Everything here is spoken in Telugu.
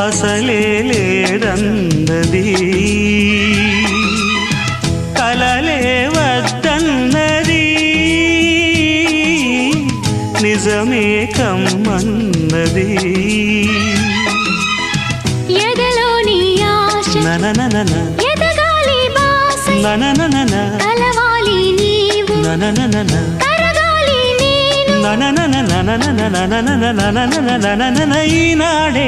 అసలే కలలే వద్దన్నది. నిజమే కమ్మన్నది. ఎదలోని ఆశ నననన நன நன நன நன நன நன நன நன நன நன நன நன